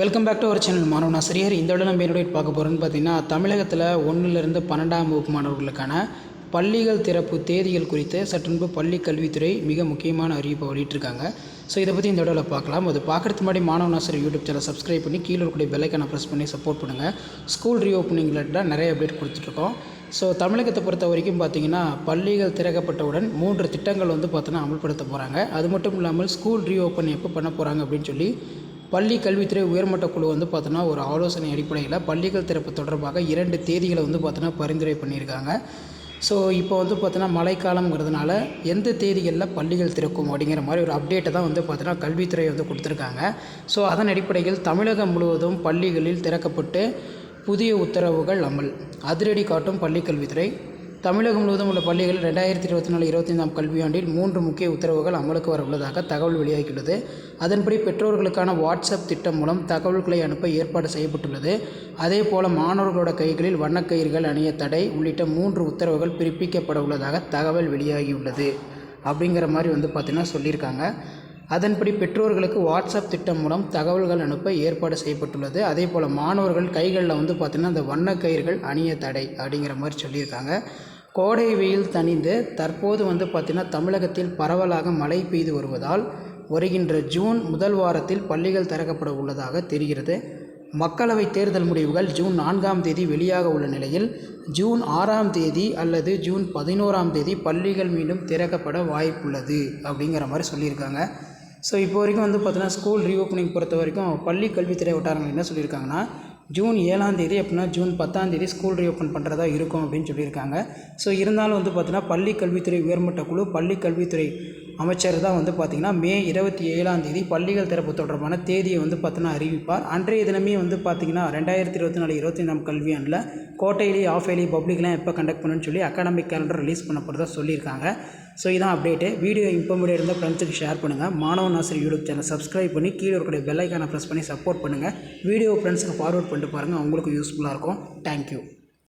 Welcome back to our channel மாணவ ஆசிரியர் இந்த விட நம்ம என்னுடைய பார்க்க போகிறோன்னு பார்த்தீங்கன்னா தமிழகத்தில் ஒன்றிலிருந்து பன்னெண்டாம் வகுப்பு மாணவர்களுக்கான பள்ளிகள் திறப்பு தேதிகள் குறித்து சற்றுன்பு பள்ளி கல்வித்துறை மிக முக்கியமான அறிவிப்பை வெளியிட்டிருக்காங்க. ஸோ இதை பற்றி இந்த விடவில் பார்க்கலாம். அது பார்க்குறதுக்கு முன்னாடி மாணவ ஆசிரியர் யூடியூப் சேனல் சப்ஸ்கிரைப் பண்ணி கீழே இருக்கக்கூடிய பெல்லைக்கான ப்ரெஸ் பண்ணி சப்போர்ட் பண்ணுங்கள் ஸ்கூல் ரீஓப்பனிங் ரிலேட்டடாக நிறைய அப்டேட் கொடுத்துட்ருக்கோம். ஸோ தமிழகத்தை பொறுத்த வரைக்கும் பார்த்தீங்கன்னா பள்ளிகள் திறக்கப்பட்டவுடன் மூன்று திட்டங்கள் வந்து பார்த்தோன்னா அமல்படுத்த போகிறாங்க அது மட்டும் இல்லாமல் ஸ்கூல் ரீஓப்பன் எப்போ பண்ண போகிறாங்க அப்படின்னு சொல்லி பள்ளி கல்வித்துறை உயர்மட்ட குழு வந்து பார்த்தோன்னா ஒரு ஆலோசனை அடிப்படையில் பள்ளிகள் திறப்பு தொடர்பாக இரண்டு தேதிகளை வந்து பார்த்தோன்னா பரிந்துரை பண்ணியிருக்காங்க. ஸோ இப்போ வந்து பார்த்தோன்னா மழைக்காலங்கிறதுனால எந்த தேதிகளில் பள்ளிகள் திறக்கும் அப்படிங்கிற மாதிரி ஒரு அப்டேட்டை தான் வந்து பார்த்தோன்னா கல்வித்துறை வந்து கொடுத்துருக்காங்க. ஸோ அதன் அடிப்படையில் தமிழகம் முழுவதும் பள்ளிகளில் திறக்கப்பட்டு புதிய உத்தரவுகள் அமல். அதிரடி காட்டும் பள்ளிக்கல்வித்துறை தமிழகம் முழுவதும் உள்ள பள்ளிகளில் ரெண்டாயிரத்தி இருபத்தி நாலு இருபத்தைந்தாம் கல்வியாண்டில் மூன்று முக்கிய உத்தரவுகள் அமலுக்கு வர உள்ளதாக தகவல் வெளியாகியுள்ளது. அதன்படி பெற்றோர்களுக்கான வாட்ஸ்அப் திட்டம் மூலம் தகவல்களை அனுப்ப ஏற்பாடு செய்யப்பட்டுள்ளது. அதே போல மாணவர்களோட கைகளில் வண்ணக்கயிர்கள் அணிய தடை உள்ளிட்ட மூன்று உத்தரவுகள் பிறப்பிக்கப்பட உள்ளதாக தகவல் வெளியாகியுள்ளது. அப்படிங்கிற மாதிரி வந்து பார்த்திங்கன்னா சொல்லியிருக்காங்க. அதன்படி பெற்றோர்களுக்கு வாட்ஸ்அப் திட்டம் மூலம் தகவல்கள் அனுப்ப ஏற்பாடு செய்யப்பட்டுள்ளது. அதே போல் மாணவர்கள் கைகளில் வந்து பார்த்திங்கன்னா அந்த வண்ணக்கயிறுகள் அணிய தடை அப்படிங்கிற மாதிரி சொல்லியிருக்காங்க. கோடை வெயில் தணிந்து தற்போது வந்து பார்த்திங்கன்னா தமிழகத்தில் பரவலாக மழை பெய்து வருவதால் வருகின்ற ஜூன் முதல் வாரத்தில் பள்ளிகள் திறக்கப்பட உள்ளதாக தெரிகிறது. மக்களவைத் தேர்தல் முடிவுகள் ஜூன் நான்காம் தேதி வெளியாக உள்ள நிலையில் ஜூன் ஆறாம் தேதி அல்லது ஜூன் பதினோராம் தேதி பள்ளிகள் மீண்டும் திறக்கப்பட வாய்ப்புள்ளது அப்படிங்கிற மாதிரி சொல்லியிருக்காங்க. ஸோ இப்போ வரைக்கும் வந்து பார்த்தீங்கன்னா ஸ்கூல் ரீஓப்பனிங் பொறுத்த வரைக்கும் பள்ளி கல்வித்துறை வட்டாரங்கள் என்ன சொல்லியிருக்காங்கன்னா ஜூன் ஏழாம் தேதி அப்படின்னா ஜூன் பத்தாம் தேதி ஸ்கூல் ரீஓப்பன் பண்ணுறதா இருக்கும் அப்படின்னு சொல்லியிருக்காங்க. ஸோ இருந்தாலும் வந்து பார்த்தீங்கன்னா பள்ளி கல்வித்துறை உயர்மட்ட குழு பள்ளி கல்வித்துறை அமைச்சர் தான் வந்து பார்த்திங்கன்னா மே இருபத்தி ஏழாம் தேதி பள்ளிகள் திறப்பு தொடர்பான தேதியை வந்து பார்த்தோன்னா அறிவிப்பார். அன்றைய தினமே வந்து பார்த்திங்கன்னா ரெண்டாயிரத்தி இருபத்தி நாலு இருபத்தி ஐந்தாம் கல்வியாண்டில் கோட்டையிலி ஆஃப் பப்ளிக்லாம் எப்போ கண்டக்ட் பண்ணுன்னு சொல்லி அகாடமிக் கேலண்டர் ரிலீஸ் பண்ண போகிறதா சொல்லியிருக்காங்க. ஸோ இதான் அப்டேட்டு வீடியோ இன்ஃபர்மேட்டிவ் இருந்தால் ஃப்ரெண்ட்ஸுக்கு ஷேர் பண்ணுங்கள் மாணவன் ஆசிரியர் யூடியூப் சேனல் சப்ஸ்கிரைப் பண்ணி கீழே இருக்கக்கூடிய பெல்லைக்கான ப்ரெஸ் பண்ணி சப்போர்ட் பண்ணுங்கள் வீடியோ ஃப்ரெண்ட்ஸுக்கு ஃபார்வர்ட் பண்ணிட்டு பாருங்கள் அவங்களுக்கு யூஸ்ஃபுல்லாக இருக்கும். தேங்க்யூ